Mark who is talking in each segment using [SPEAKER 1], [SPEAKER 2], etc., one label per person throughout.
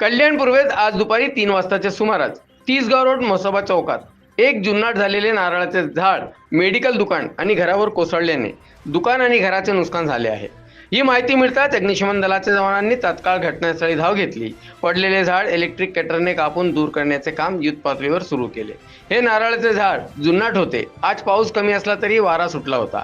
[SPEAKER 1] कल्याण पूर्वेत आज दुपारी तीन वाजताच्या सुमारास तीसगाव रोड म्हसोबा चौकात एक जुन्नाट झालेले नारळाचे झाड मेडिकल दुकान आणि घरावर कोसळल्याने दुकान आणि घराचे नुकसान झाले आहे. ही माहिती मिळताच अग्निशमन दलाच्या जवानांनी तात्काळ घटनास्थळी धाव घेतली. पडलेले झाड इलेक्ट्रिक कटरने कापून दूर करण्याचे काम युद्ध पातळीवर सुरू केले. हे नारळाचे झाड जुन्नाट होते. आज पाऊस कमी असला तरी वारा सुटला होता.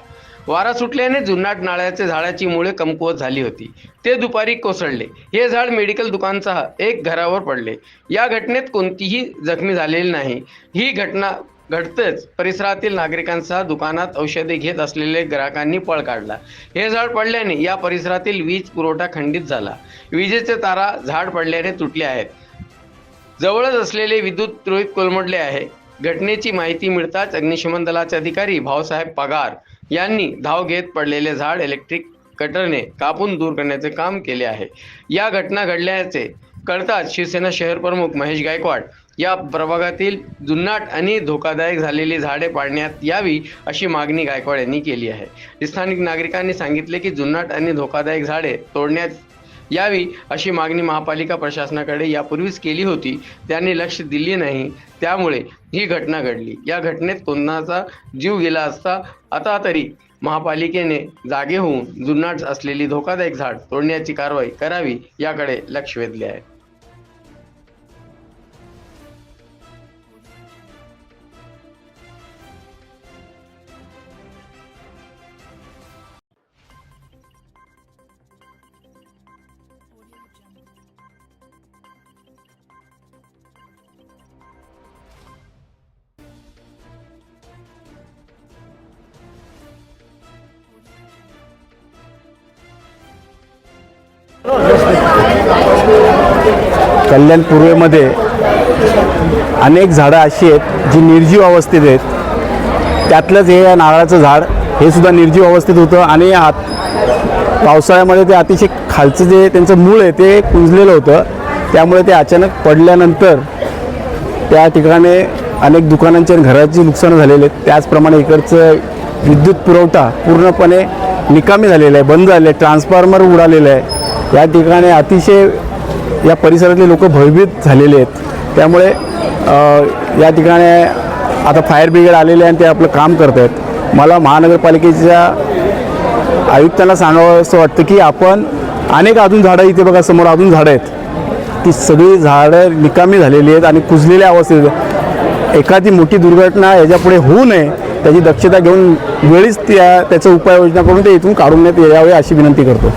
[SPEAKER 1] वारा सुटल्याने जुन्नाट नारळाच्या झाडाची मुळे कमकुवत झाली होती. ते दुपारी कोसळले. हे झाड मेडिकल दुकानसह एक घरावर पडले. या घटनेत कोणतीही जखमी झालेली नाही. ही घटना घडतच. परिसरातील नागरिकांसह दुकानात औषधे घेत असलेले ग्राहकांनी पळ काढला. हे झाड पडल्याने या परिसरातील वीज पुरवठा खंडित झाला. विजेचे तारा झाड पडल्याने तुटले आहेत. जवळच असलेले विद्युत रोहित कोलमडले आहे. घटनेची माहिती मिळताच अग्निशमन दलाचे अधिकारी भाऊसाहेब पगार यांनी धाव घेत पडलेले झाड इलेक्ट्रिक कटरने कापून दूर करण्याचे काम केले आहे. या घटना घडल्याचे कळताच शिवसेना शहर प्रमुख महेश गायकवाड या प्रभागातील जुन्नाट आणि धोकादायक झालेली झाडे पाडण्यात यावी अशी मागणी गायकवाड यांनी केली आहे. स्थानिक नागरिकांनी सांगितले की जुन्नाट आणि धोकादायक झाडे तोडण्यात यावी अशी मागणी महापालिका प्रशासनाकडे यापूर्वीच केली होती. त्यांनी लक्ष दिले नाही. त्यामुळे ही घटना घडली. या घटनेत कोणाचा जीव गेला असता आता तरी महापालिकेने जागे होऊन जुन्नाट असलेली धोकादायक झाड तोडण्याची कारवाई करावी याकडे लक्ष वेधले आहे.
[SPEAKER 2] कल्याण पूर्वेमध्ये अनेक झाडं अशी आहेत जी निर्जीव अवस्थेत आहेत. त्यातलंच हे या नारळाचं झाड हे सुद्धा निर्जीव अवस्थेत होतं आणि आत पावसाळ्यामध्ये ते अतिशय खालचं जे त्यांचं मूळ आहे ते कुंजलेलं होतं. त्यामुळे ते अचानक पडल्यानंतर त्या ठिकाणी अनेक दुकानांचे आणि घराची नुकसान झालेले आहेत त्याचप्रमाणे इकडचं विद्युत पुरवठा पूर्णपणे निकामी झालेला आहे बंद झाले आहे ट्रान्सफॉर्मर उडालेलं आहे. या ठिकाणी अतिशय या परिसरातले लोक भयभीत झालेले आहेत. त्यामुळे या ठिकाणी आता फायर ब्रिगेड आलेले आहे आणि ते आपलं काम करत आहेत. मला महानगरपालिकेच्या आयुक्तांना सांगावं असं वाटतं की आपण अनेक अजून झाडं इथे बघा समोर अजून झाडं आहेत. ती सगळी झाडं निकामी झालेली आहेत आणि कुजलेल्या अवस्थेत एखादी मोठी दुर्घटना याच्यापुढे होऊ नये त्याची दक्षता घेऊन वेळीच त्या त्याचं उपाययोजना करून ते इथून काढून नेत यावे अशी विनंती करतो.